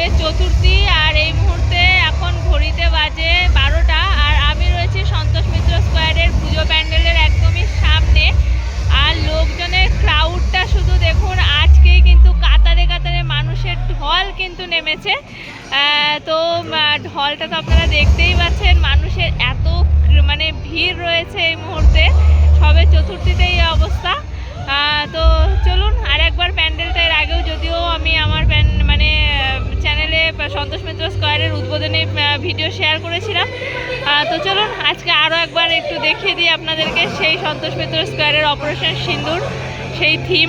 সবে চতুর্থী আর এই মুহূর্তে এখন ঘড়িতে বাজে বারোটা আর আমি রয়েছি সন্তোষ মিত্র স্কোয়ারের পুজো প্যান্ডেলের একদমই সামনে। আর লোকজনের ক্রাউডটা শুধু দেখুন, আজকেই কিন্তু কাতারে কাতারে মানুষের ঢল কিন্তু নেমেছে। তো ঢলটা তো আপনারা দেখতেই পাচ্ছেন, মানুষের এত মানে ভিড় রয়েছে এই মুহূর্তে। সবে চতুর্থীতে এই অবস্থা। তো চলুন আর একবার প্যান্ডেলটা এর আগেও যদিও আমি আমার সন্তোষ মিত্র স্কোয়ারের উদ্বোধনী ভিডিও শেয়ার করেছিলাম। তো চলুন, আজকে আরও একবার একটু দেখিয়ে দিই আপনাদেরকে সেই সন্তোষ মিত্র স্কোয়ারের অপারেশন সিন্দুর, সেই থিম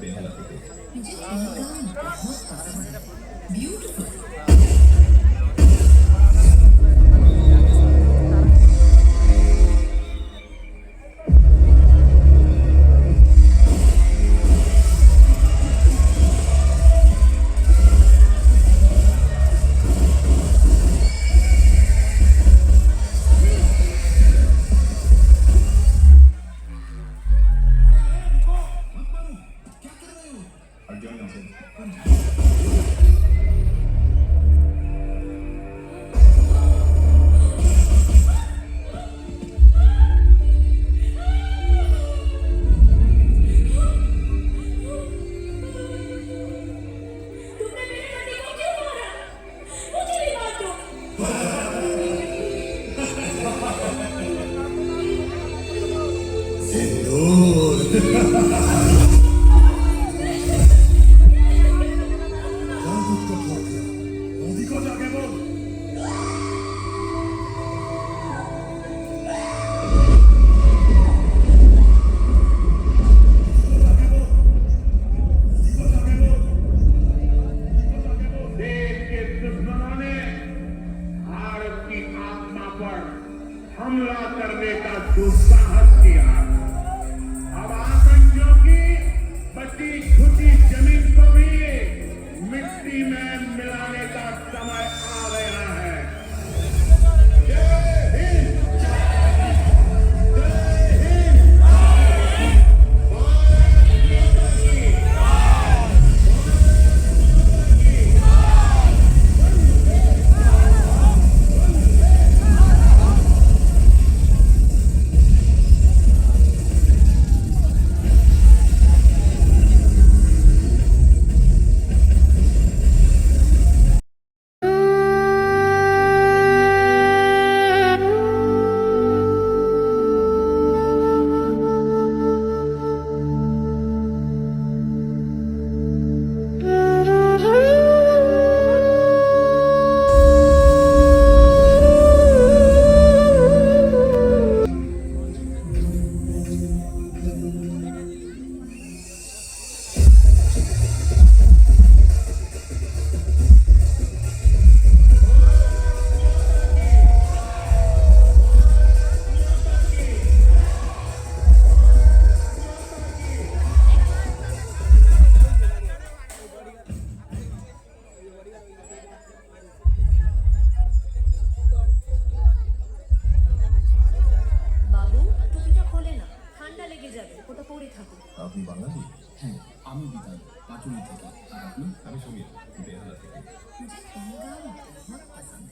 बेहद ब्यूटीफुल Hello. ওটা পরে থাকো আপনি বাঙালি হ্যাঁ আমি বিদায় পাটুলি থেকে আর আপনি আমি সমীর বেহালা থেকে मुझे इनका बहुत पसंद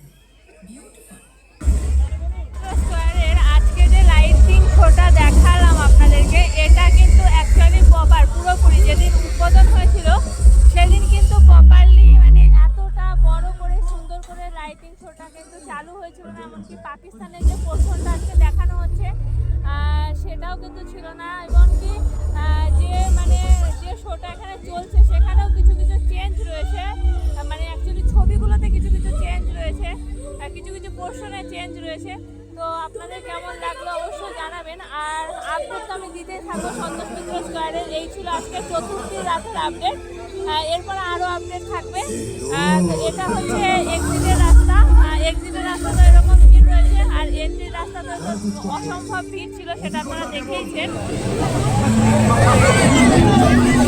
শোটা এখানে চলছে, সেখানেও কিছু কিছু চেঞ্জ রয়েছে। মানে অ্যাকচুয়ালি ছবিগুলোতে কিছু কিছু চেঞ্জ রয়েছে কিছু কিছু পোর্শনে চেঞ্জ রয়েছে। তো আপনাদের কেমন লাগল অবশ্যই জানাবেন। আর আপডেট তো আমি দিতেই থাকব সন্তোষ মিত্র স্কোয়ারের এই ছিল আজকে চতুর্থী রাতের আপডেট এরপর আরও আপডেট থাকবে। এটা হচ্ছে এক্সিটের রাস্তা। এক্সিটের রাস্তা তো এরকম ভিড় রয়েছে, আর এন্ট্রির রাস্তা তো অসম্ভব ভিড় ছিল, সেটা আপনারা দেখেইছেন।